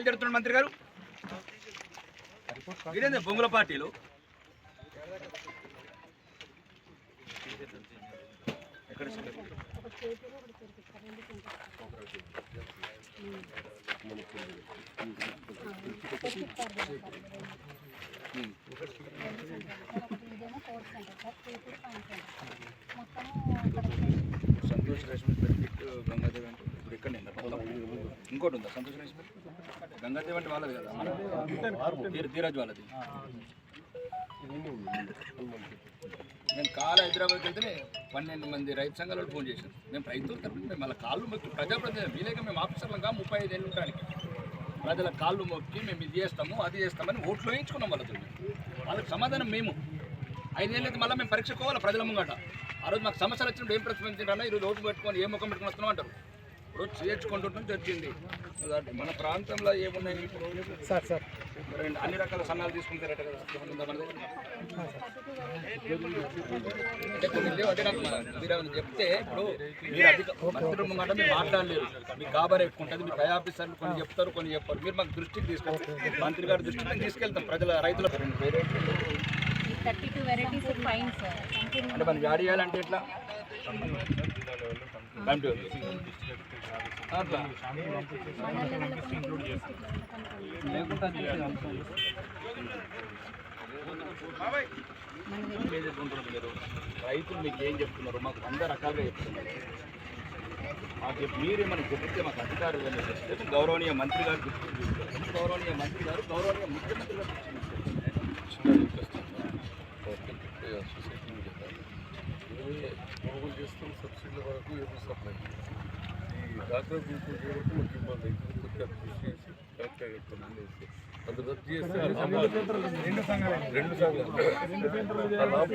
బయలుదేరుతున్నాడు మంత్రి గారు? ఇదేంటే బొంగుల పార్టీలు సంతోష్ రేష్మి బెనిఫిట్ గంగాదేవి అంటే ఇప్పుడు ఇక్కడ ఇంకోటి ఉందా? సంతోష్ గంగాదేవి అంటే వాళ్ళది కదా ధీరాజ్ వాళ్ళది. నేను కాల హైదరాబాద్కి వెళ్తే పన్నెండు మంది రైతు సంఘాలు ఫోన్ చేశాను. మేము రైతులు తరపు మేము మళ్ళీ కాళ్ళు మొక్కి ప్రజాప్రతినిధి వీలేక మేము ఆఫీసర్లంగా ముప్పై ఐదు ఏళ్ళు ఉండడానికి ప్రజల కాళ్ళు మొక్కి మేము ఇది చేస్తాము అది చేస్తామని ఓట్లు వేయించుకున్నాం వాళ్ళతో వాళ్ళకి సమాధానం మేము. ఐదేళ్ళు మళ్ళీ మేము పరీక్ష పోవాలి ప్రజల ముంగట? ఆ రోజు మాకు సమస్యలు వచ్చినప్పుడు ఏం ప్రతిపాదించారన్నా ఈరోజు ఓటు పెట్టుకొని ఏ ముఖం పెట్టుకుని వస్తున్నాం అంటారు. ఇప్పుడు చేర్చుకుంటుంటాం వచ్చింది. మన ప్రాంతంలో ఏమున్నాయి ఇప్పుడు? Sir sir. అన్ని రకాల సన్నాలు తీసుకుంటారట కదా? అంటే కొన్ని అంటే నాకు మీరు చెప్తే ఇప్పుడు మీరు అధిక ముంగట మీరు మాట్లాడలేరు. మీకు గాబర్ ఎక్కువ ఉంటుంది మీ పై ఆఫీసర్లు కొన్ని చెప్తారు కొన్ని చెప్పారు. మీరు మాకు దృష్టికి తీసుకెళ్తారు. మంత్రి గారి దృష్టికి తీసుకెళ్తాం ప్రజల రైతుల thirty two varieties fine sir. అంటే మనం యాడ్ చేయాలంటే ఎట్లా? మీరు రైతులు మీకు ఏం చెప్తున్నారు? మాకు వంద రకాలుగా చెప్తున్నారు. మాకు చెప్పి మీరేమని చెప్తే మాకు అధికారులు గౌరవనీయ మంత్రి గారు. గౌరవనీయ మంత్రి గారు గౌరవనీయ ముఖ్యమంత్రి గారు దృష్టికి తీసుకెళ్తాం. కొనుగోలు చేస్తాం సబ్సిడీల వరకు ఎప్పుడు సప్లై ఈ డాక్టర్ గ్రూప్ ఇబ్బంది అవుతుంది కొద్దిగా కృషి చేసి కరెక్ట్గా రద్దు చేస్తే రెండు సంఘాలు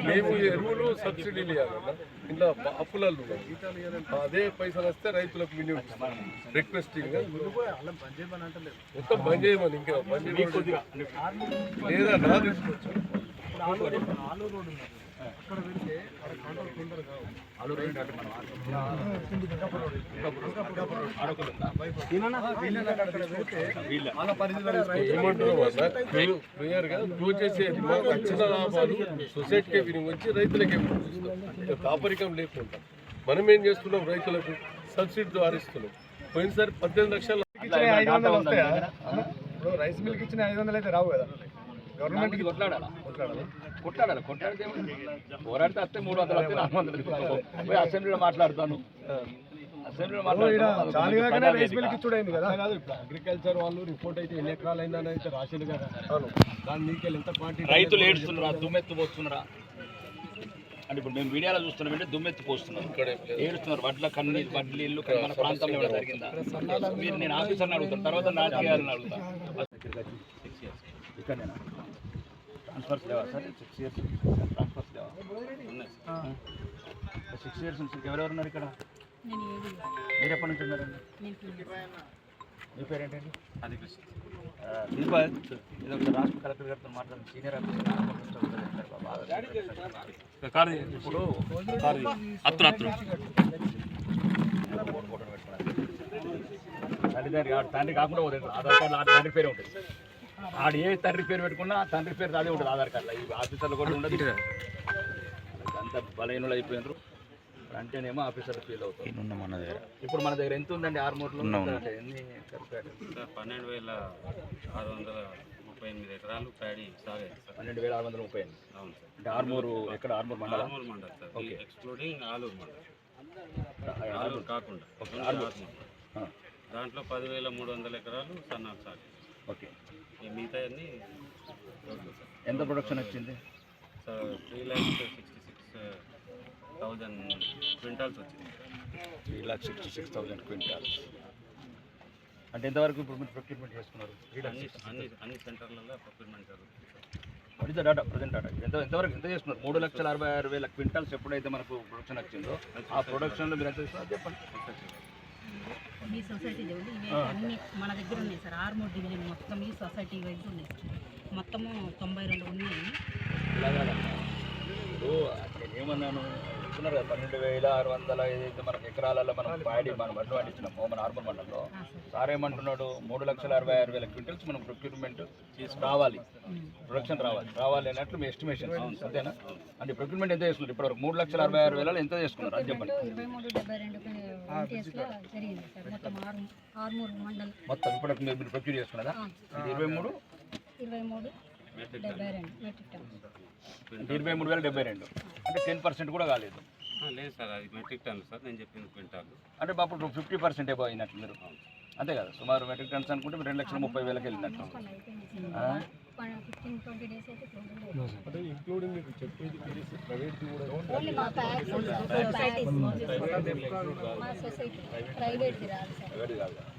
మేము ఎరువులు సబ్సిడీలు ఇవ్వాలన్నా ఇలా అప్పులలు అదే పైసలు వస్తే రైతులకు వినియోగిస్తాం రిక్వెస్టింగ్ మొత్తం బంద్ చేయమని ఇంకా బంద్ లేదా నా తీసుకొచ్చాను క్లియర్ క్లియర్గా ప్రూవ్ చేసేది మాకు వచ్చిన లాభాలు సొసైటీకే వినియోగించి రైతులకే వినియోగిస్తాం లేకుండా. మనం ఏం చేస్తున్నాం? రైతులకు సబ్సిడీ ద్వారా ఇస్తున్నాం పోయినసారి పద్దెనిమిది లక్షల ఐదు వందలు వస్తాయా? రైస్ మిల్క్ ఇచ్చిన ఐదు వందలు అయితే రావు కదా. గవర్నమెంట్ కొట్లాడాలా? కొట్లాడాలి? కొట్లాడితే? పోరాడితే వస్తే మూడు వందలు వస్తే నాలుగు వందలు. పోయి అసెంబ్లీలో మాట్లాడతాను. అసెంబ్లీలో మాట్లాడతాను. చాలుగానే రైస్ మిల్క్ ఇచ్చుడు అయింది కదా? కాదు ఇప్పుడు అగ్రికల్చర్ వాళ్ళు రిపోర్ట్ అయితే ఎన్ని ఎకరాలు అయిందని అయితే రాసిండు కదా. దాని నీకెళ్ళి ఎంత క్వాంటిటీ రైతులు ఏడుస్తున్నారా? దుమ్మెత్తు పోస్తున్నారా? అంటే ఇప్పుడు మేము మీడియాలో చూస్తున్నాం అంటే దుమ్మెత్తు పోస్తున్నారు ఏడుస్తున్నారు. వడ్ల కన్నీ వడ్లు ఇల్లు మన ప్రాంతంలో ఏమైనా జరిగిందా? మీరు నేను ఆఫీసర్ని అడుగుతాను తర్వాత రాజకీయాలను అడుగుతాను ఇక్కడ నేను ట్రాన్స్ఫర్స్ లేవా సార్ సిక్స్ ఇయర్స్ ట్రాన్స్ఫర్స్ లేవా ఉన్నాయి సిక్స్ ఇయర్స్ నుంచి ఎవరెవరు ఉన్నారు ఇక్కడ మీరు ఎప్పటి నుంచి ఉన్నారండి. మీ పేరేంటండి అది దీపక్ ఇది ఒకసారి రాష్ట్ర కలెక్టర్ గారితో మాట్లాడండి సీనియర్ ఆఫీసర్ ఇప్పుడు అత్తులు అత్తులు తల్లిదండ్రి తండ్రి కాకుండా పోతే ఆధార్ కార్డులో ఆడ తండ్రి పేరే ఉంటుంది ఆడ ఏ తండ్రి పేరు పెట్టుకున్నా తండ్రి పేరు అదే ఉంటుంది ఆధార్ కార్డులో. ఈ ఆఫీసర్లు కూడా ఉండదు. అంత బలహీనులు అయిపోయినారు. అంటేనేమో ఆఫీసర్ ఫీల్ అవుతారు. మన దగ్గర. ఇప్పుడు మన దగ్గర ఎంత ఉందండి? ఆరుమూర్లు ఎన్ని కలిపారు? సార్ పన్నెండు వేల ఆరు వందల ముప్పై ఎనిమిది ఎకరాలు ప్యాడీ సార్ పన్నెండు వేల ఆరు వందల ముప్పై ఎనిమిది. అవును సార్. అంటే ఆర్మూరు ఎక్కడ? ఆర్మూర్ మండలం? Armur mandal sir. Okay. Excluding Aluru mandal Aluru కాకుండా. ఆర్మూర్. దాంట్లో పదివేల మూడు వందల ఎకరాలు సన్నాలు సాగు. ఓకే. ఈ మిగతా అన్ని ఎంత ప్రొడక్షన్ వచ్చింది? Sir three lakhs sixty six thousand quintals వచ్చింది. Three sixty six thousand quintal అంటే ఎంతవరకు ఇప్పుడు మీరు ప్రొక్యూర్మెంట్ చేసుకున్నారు? అన్ని అన్ని అన్ని సెంటర్లలో ప్రొక్యూర్మెంట్ జరుగుతుంది what is the data present data ఎంత ఎంతవరకు ఎంత చేస్తున్నారు మూడు లక్షల అరవై ఆరు వేల క్వింటాల్స్ ఎప్పుడైతే మనకు ప్రొడక్షన్ వచ్చిందో ఆ ప్రొడక్షన్లో మీరు ఎంత చేస్తున్నారు చెప్పండి. మీ సొసైటీ దేవుడు ఇవి అన్ని మన దగ్గర ఉన్నాయి సార్. ఆర్మూర్ డివిజన్ మొత్తం ఈ సొసైటీ వైపు ఉన్నాయి మొత్తము తొంభై రెండు ఉన్నాయి. నేనేమన్నాను చెప్తున్నారు కదా పన్నెండు వేల ఆరు వందల ఏదైతే మనకు ఎకరాలలో మనం పాడి మనం వడ్లు పండించినాము మన ఆర్మల్ మండలంలో సార్. ఏమంటున్నాడు? మూడు లక్షల అరవై ఆరు వేల క్వింటల్స్ మనం ప్రొక్యూర్మెంట్ రావాలి. ప్రొడక్షన్ రావాలి. రావాలి అన్నట్లు మీ ఎస్టిమేషన్ అంతేనా? అంటే ప్రొక్యూర్మెంట్ ఎంత చేసుకున్నారు ఇప్పటివరకు మూడు లక్షల అరవై ఆరు వేలలో ఎంత చేసుకున్నారు? అని చెప్పండి. జరిగింది సార్. మొత్తం ఆరు ఆరుమూరు మండల్. మొత్తం ఇప్పటికి మీరు ప్రొక్యూర్ చేసుకున్నారా? ఇది ఇరవై మూడు ఇరవై మూడు డెబ్బై రెండు మెట్రిక్ టన్ అంటే ఇరవై మూడు వేల డెబ్బై రెండు. అంటే టెన్ పర్సెంట్ కూడా కాలేదు. లేదు సార్ అది మెట్రిక్ టన్ సార్ నేను చెప్పింది క్వింటాల్ అంటే అప్పుడు ఫిఫ్టీ పర్సెంట్ ఏబో అయినట్లు మీరు. అంతే కదా సుమారు మెట్రిక్ టన్స్ అనుకుంటే రెండు లక్షల ముప్పై వేలకు వెళ్ళినట్టు. ట్వంటీ డేస్ అయితే close ఉంది. అంటే ఇంక్లూడింగ్ మీకు చెప్పేది ప్రైవేట్ కూడా ఓన్లీ మా మా సొసైటీ ప్రైవేట్ది రాదు సార్